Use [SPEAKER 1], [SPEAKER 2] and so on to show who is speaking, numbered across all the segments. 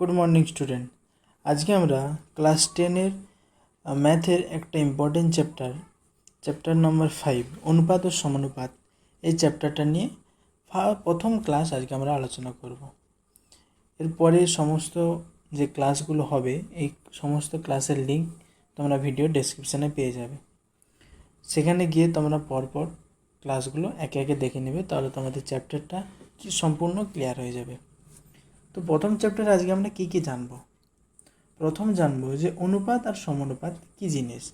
[SPEAKER 1] Good morning student আজকে আমরা class টেনের ম্যাথের একটা important chapter chapter number five অনুপাত ও সমানুপাত। এই চ্যাপ্টারটা নিয়ে প্রথম ক্লাস আজকে আমরা আলোচনা করব। এরপরে সমস্ত যে ক্লাসগুলো হবে, এই সমস্ত ক্লাসের লিঙ্ক তোমরা ভিডিও ডেসক্রিপশানে পেয়ে যাবে। সেখানে গিয়ে তোমরা পরপর ক্লাসগুলো একে একে দেখে নেবে, তাহলে তোমাদের চ্যাপ্টারটা কি, সম্পূর্ণ ক্লিয়ার হয়ে যাবে। তো প্রথম চ্যাপ্টারে আজকে আমরা কী কী জানব? প্রথম জানব যে অনুপাত আর সমানুপাত কী জিনিস?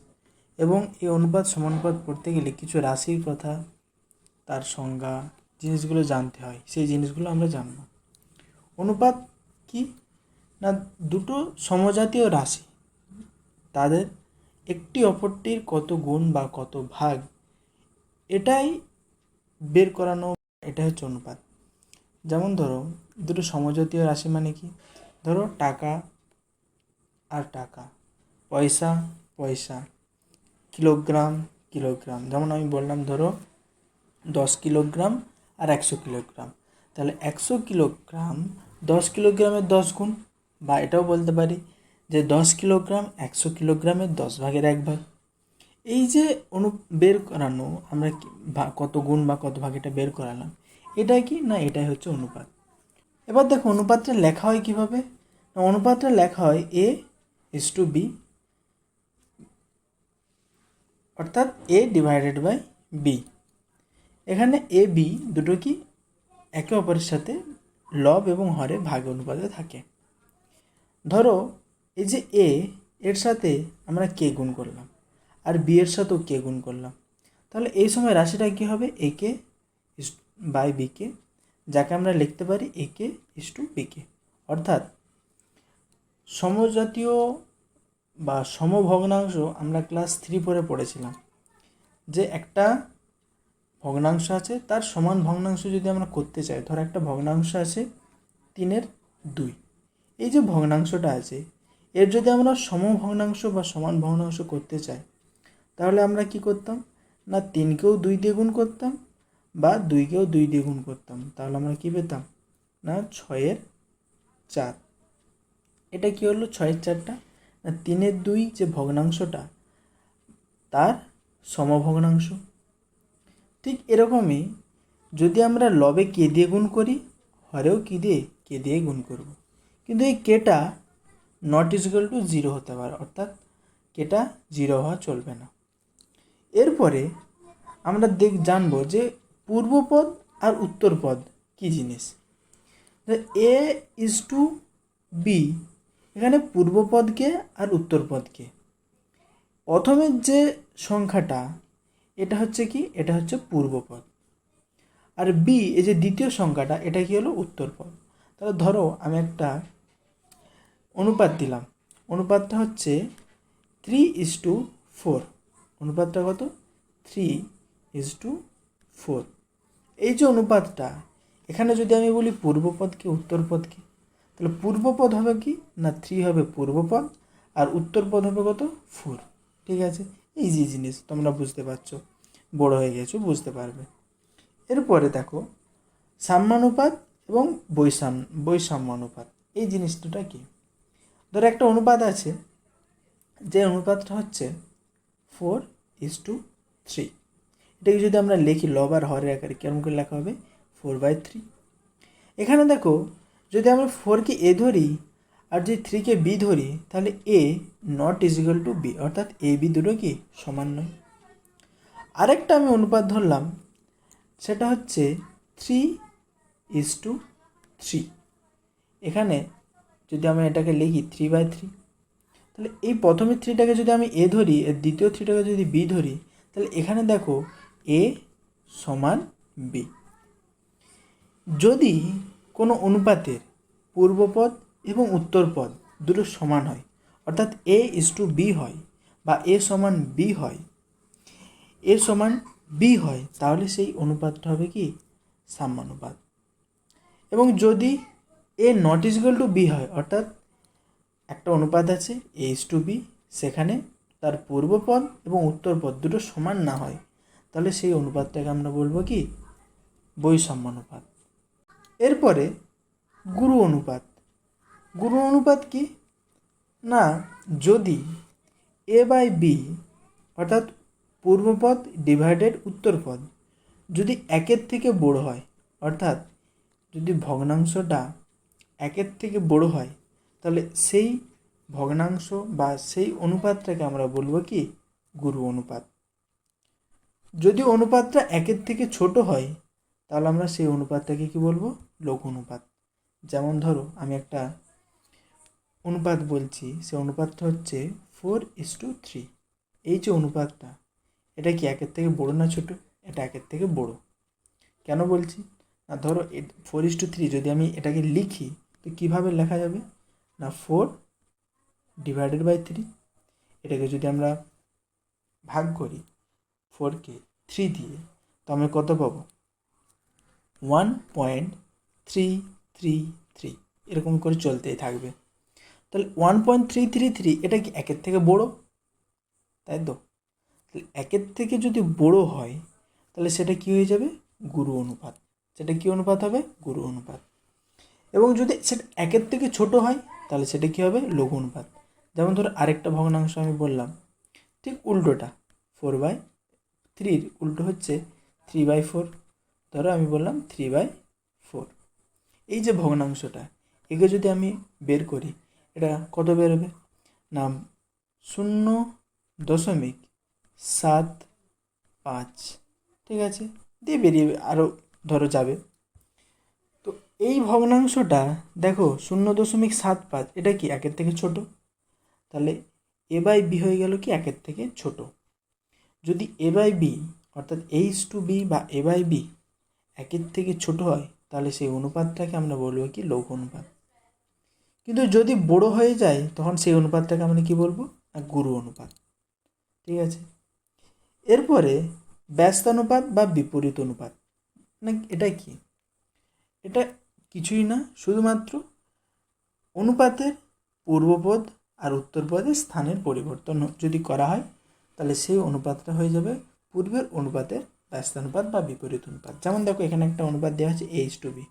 [SPEAKER 1] এবং এই অনুপাত, সমানুপাত পড়তে গেলে কিছু রাশির কথা, তার সংজ্ঞা, জিনিসগুলো জানতে হয়। সেই জিনিসগুলো আমরা জানব। অনুপাত কি? না, দুটো সমজাতীয় রাশি। তাদের একটি অপরটির কত গুণ বা কত ভাগ, এটাই বের করানো এটা হচ্ছে অনুপাত। যেমন ধরো দুটো সমজাতীয় রাশি মানে কি? ধরো টাকা আর টাকা। পয়সা পয়সা। Kilogram kilogram. যেমন আমি বললাম ধরো দশ কিলোগ্রাম আর একশো কিলোগ্রাম। তাহলে একশো কিলোগ্রাম দশ কিলোগ্রামের দশ গুণ বা এটাও বলতে পারি যে দশ কিলোগ্রাম একশো কিলোগ্রামের দশ ভাগের এক ভাগ। এই যে অনু, বের করানো, আমরা কত গুণ বা কত ভাগ এটা বের করালাম এটাই কি না এটাই হচ্ছে অনুপাত? এবার দেখো অনুপাতটা লেখা হয় কীভাবে? অনুপাতটা লেখা হয় এ ইস টু বি অর্থাৎ এ ডিভাইডেড বাই বি এখানে এ বি দুটো কি? একে অপরের সাথে লব এবং হরে ভাগ অনুপাতে থাকে। ধরো, এই যে এ এর সাথে আমরা কে গুণ করলাম, আর বি এর সাথেও কে গুণ করলাম। তাহলে এই সময় রাশিটা কী হবে? এ কে বাই বি কে যাকে আমরা লিখতে পারি এ কে ইস টু বি কে অর্থাৎ সমজাতীয় বা সমভগ্নাংশ আমরা ক্লাস থ্রি ফোরে পড়েছিলাম। যে একটা ভগ্নাংশ আছে, তার সমান ভগ্নাংশ যদি আমরা করতে চাই, ধর একটা ভগ্নাংশ আছে তিনের দুই। এই যে ভগ্নাংশটা আছে, এর যদি আমরা সমভগ্নাংশ বা সমান ভগ্নাংশ করতে চাই, তাহলে আমরা কি করতাম? না তিনকেও দুই দিয়ে গুণ করতাম বা দুইকেও দুই দিয়ে গুণ করতাম, তাহলে আমরা কী পেতাম? না, ছয়ের চার। এটা কি হলো ছয়ের চারটা? না, তিনের দুই যে ভগ্নাংশটা, তার সমভগ্নাংশ। ঠিক এরকমই যদি আমরা লবে কে দিয়ে গুণ করি, হরেও কি দিয়ে? কে দিয়ে গুণ করব। কিন্তু এই কেটা নট ইজিক্যাল টু জিরো হতে পারে, অর্থাৎ কেটা জিরো হওয়া চলবে না। এরপরে আমরা দেখ, জানব যে পূর্বপদ আর উত্তরপদ, কী জিনিস? এ ইজ টু বি এখানে পূর্বপদকে আর উত্তরপদকে। প্রথমের যে সংখ্যাটা, এটা হচ্ছে কি? এটা হচ্ছে পূর্বপদ। আর বি এই যে দ্বিতীয় সংখ্যাটা, এটা কি হলো? উত্তরপদ। তাহলে ধরো আমি একটা অনুপাত দিলাম। অনুপাতটা হচ্ছে থ্রি ইজ টু ফোর অনুপাতটা কত? থ্রি ইজ টু ফোর এই যে অনুপাতটা, এখানে যদি আমি বলি পূর্বপদকে উত্তরপদকে তাহলে পূর্বপদ হবে কি? না থ্রি হবে পূর্বপদ, আর উত্তরপদ হবে কত? ফোর ঠিক আছে? ইজি জিনিস, তোমরা বুঝতে পারছ। বড় হয়ে গেছো, বুঝতে পারবে। এরপরে দেখো, সাম্যানুপাত এবং বৈষাম বৈষম্যানুপাত এই জিনিসটা কি? ধরো একটা অনুপাত আছে, যে অনুপাতটা হচ্ছে ফোর ইজ টু থ্রি এটাকে যদি আমরা লিখি লব আর হরের আকারে, কেমন করে লেখা হবে? ফোর বাই থ্রি এখানে দেখো, যদি আমরা ফোরকে এ ধরি আর যদি থ্রিকে বি ধরি, তাহলে A not is equal to B অর্থাৎ এ বি দুটো কি সমান নয়। আরেকটা আমি অনুপাত ধরলাম, সেটা হচ্ছে থ্রি ইজ টু থ্রি এখানে যদি আমি এটাকে লিখি থ্রি বাই থ্রি তাহলে এই প্রথমের থ্রিটাকে যদি আমি এ ধরি, এর দ্বিতীয় থ্রিটাকে যদি বি ধরি, তাহলে এখানে দেখো এ সমান বি। যদি কোনো অনুপাতের পূর্বপদ এবং উত্তরপদ দুটো সমান হয়, অর্থাৎ এ ইস টু বি হয় বা এ সমান বি হয়, এ সমান বি হয়, তাহলে সেই অনুপাতটা হবে কি? সাম্যানুপাত। এবং যদি A not equal to B হয়, অর্থাৎ একটা অনুপাত আছে এ ইস টু বি সেখানে তার পূর্বপদ এবং উত্তরপদ দুটো সমান না হয় তাহলে সেই অনুপাতটাকে আমরা বলব কি? বৈষম্য অনুপাত। এরপরে গুরু অনুপাত। গুরু অনুপাত কি? না, যদি এ বাই বি অর্থাৎ পূর্বপদ ডিভাইডেড উত্তরপদ যদি একের থেকে বড় হয়, অর্থাৎ যদি ভগ্নাংশটা একের থেকে বড় হয়, তাহলে সেই ভগ্নাংশ বা সেই অনুপাতটাকে আমরা বলব কি? গুরু অনুপাত। যদি অনুপাতটা একের থেকে ছোট হয়, তাহলে আমরা সেই অনুপাতটাকে কি বলব? লঘু অনুপাত। যেমন ধরো, আমি একটা অনুপাত বলছি, সে অনুপাতটা হচ্ছে ফোর ইস টু থ্রি। এই যে অনুপাতটা, এটা কি একের থেকে বড় না ছোট? এটা একের থেকে বড়। কেন বলছি? না, ধরো ফোর ইস টু থ্রি যদি আমি এটাকে লিখি, তো কীভাবে লেখা যাবে? না, ফোর ডিভাইডেড বাই থ্রি। এটাকে যদি আমরা ভাগ করি ফোরকে থ্রি দিয়ে তো আমরা কত পাবো? One point three three three. এরকম করে চলতেই থাকবে। তাহলে one point three three three এটা কি একের থেকে বড়? তাই তো? তাহলে একের থেকে যদি বড় হয়, তাহলে সেটা কি হয়ে যাবে? গুরু অনুপাত। সেটা কি অনুপাত হবে? গুরু অনুপাত। এবং যদি সেটা একের থেকে ছোট হয়, তাহলে সেটা কী হবে? লঘু অনুপাত। যেমন ধরো আরেকটা ভগ্নাংশ আমি বললাম। ঠিক উল্টোটা ফোর বাই থ্রির, উল্টো হচ্ছে থ্রি বাই ফোর। ধরো আমি বললাম থ্রি বাই ফোর। এই যে ভগ্নাংশটা, একে যদি আমি বের করি, এটা কত বেরোবে না শূন্য দশমিক সাত পাঁচ। ঠিক আছে? দিয়ে বেরিয়ে আরও ধরো যাবে। তো এই ভগ্নাংশটা দেখো, শূন্য দশমিক সাত পাঁচ, এটা কি একের থেকে ছোট? তাহলে এ বাই বি হয়ে গেল কি একের থেকে ছোট। যদি এ বাই বি অর্থাৎ এইচ টু বি বা এ বাই বি একের থেকে ছোট হয়, তাহলে সেই অনুপাতটাকে আমরা বলব কি লঘু অনুপাত। কিন্তু যদি বড় হয়ে যায়, তখন সেই অনুপাতটাকে আমরা কি বলব? গুরু অনুপাত। ঠিক আছে? এরপরে ব্যস্তানুপাত বা বিপরীত অনুপাত। না, এটা কি? এটা কিছুই না, শুধুমাত্র অনুপাতের পূর্বপদ আর উত্তরপদের স্থানের পরিবর্তন যদি করা হয় তাহলে সেই অনুপাতটা হয়ে যাবে পূর্বের অনুপাতের ব্যস্তানুপাত বা বিপরীত অনুপাত। যেমন দেখো, এখানে একটা অনুপাত দেওয়া আছে এইচ টু বি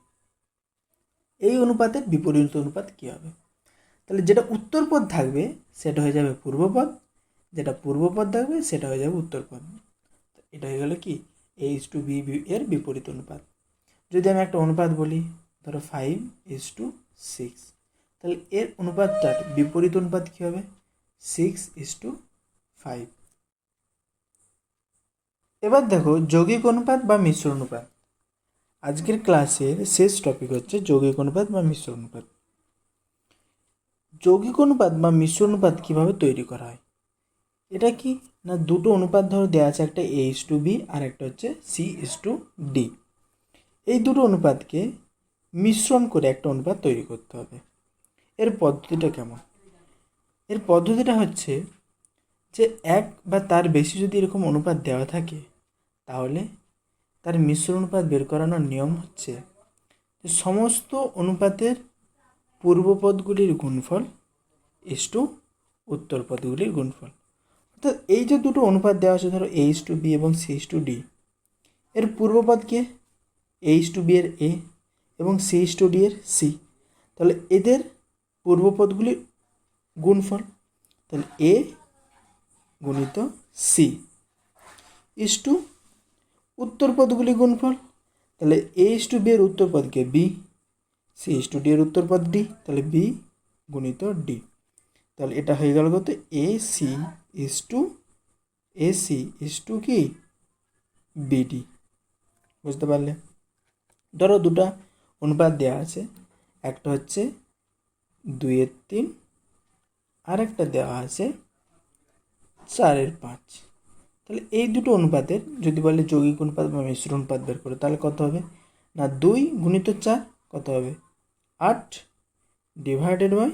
[SPEAKER 1] এই অনুপাতের বিপরীত অনুপাত কী হবে? তাহলে যেটা উত্তরপদ থাকবে, সেটা হয়ে যাবে পূর্বপদ যেটা পূর্বপদ থাকবে, সেটা হয়ে যাবে উত্তরপদ এটা হয়ে গেল কি? এইচ টু বি এর বিপরীত অনুপাত। যদি আমি একটা অনুপাত বলি, ধরো ফাইভ ইস টু সিক্স তাহলে এর অনুপাতটার বিপরীত অনুপাত কী হবে? সিক্স ইস টু ফাইভ এবার দেখো যৌগিক অনুপাত বা মিশ্র অনুপাত। আজকের ক্লাসের শেষ টপিক হচ্ছে যৌগিক অনুপাত বা মিশ্র অনুপাত। যৌগিক অনুপাত বা মিশ্র অনুপাত কীভাবে তৈরি করা হয়? এটা কি? না দুটো অনুপাত ধরো দেওয়া আছে একটা এ এইচ টু বি আর একটা হচ্ছে সি ইস টু ডি এই দুটো অনুপাতকে মিশ্রণ করে একটা অনুপাত তৈরি করতে হবে। এর পদ্ধতিটা কেমন? এর পদ্ধতিটা হচ্ছে যে এক বা তার বেশি যদি এরকম অনুপাত দেওয়া থাকে, তাহলে তার মিশ্র অনুপাত বের করানোর নিয়ম হচ্ছে যে সমস্ত অনুপাতের পূর্বপদগুলির গুণফল এস টু উত্তর পদগুলির গুণফল। অর্থাৎ এই যে দুটো অনুপাত দেওয়া আছে, ধরো এইচ টু বি এবং সি টু ডি, এর পূর্বপদ কে? এইচ টু বি এর এ এবং সি টু ডি এর সি। তাহলে এদের পূর্বপদগুলির গুণফল। তাহলে এ গুণিত সি। ইস টু উত্তর পদগুলি গুণফল। তাহলে এ ইস টু বি এর উত্তর পদকে B. C is to D এর উত্তর ডি। তাহলে বি গুণিত ডি। তাহলে এটা হয়ে গেল কত? A C is two, A C is two কি? বিডি বুঝতে পারলে? ধরো দুটা অনুপাত দেওয়া আছে। একটা হচ্ছে দুইয়ের তিন আর একটা দেওয়া আছে চারের পাঁচ। তাহলে এই দুটো অনুপাতের যদি বলে যৌগিক অনুপাত বা মিশ্র অনুপাত বের করে, তাহলে কত হবে? না, দুই গুণিত চার কত হবে? আট ডিভাইডেড বাই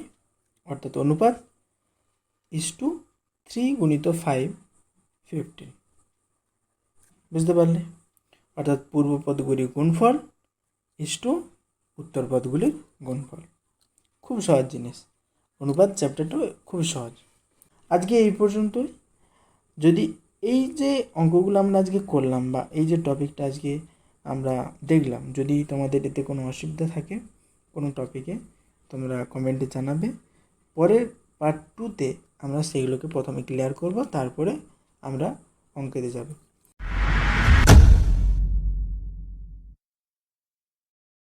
[SPEAKER 1] অর্থাৎ অনুপাত ইস টু থ্রি গুণিত ফাইভ ফিফটিন বুঝতে পারলে? অর্থাৎ পূর্ব পদগুলির গুণফল ইস টু উত্তর পদগুলির গুণফল। খুব সহজ জিনিস। অনুপাত চ্যাপ্টারটা খুব সহজ। আজকে এই পর্যন্তই। যদি এই যে অঙ্কগুলো আমরা আজকে করলাম বা এই যে টপিকটা আজকে আমরা দেখলাম, যদি তোমাদের এতে কোনো অসুবিধা থাকে কোনো টপিকে তোমরা কমেন্টে জানাবে। পরের পার্ট টুতে আমরা সেগুলোকে প্রথমে ক্লিয়ার করব, তারপরে আমরা অঙ্কেতে যাব।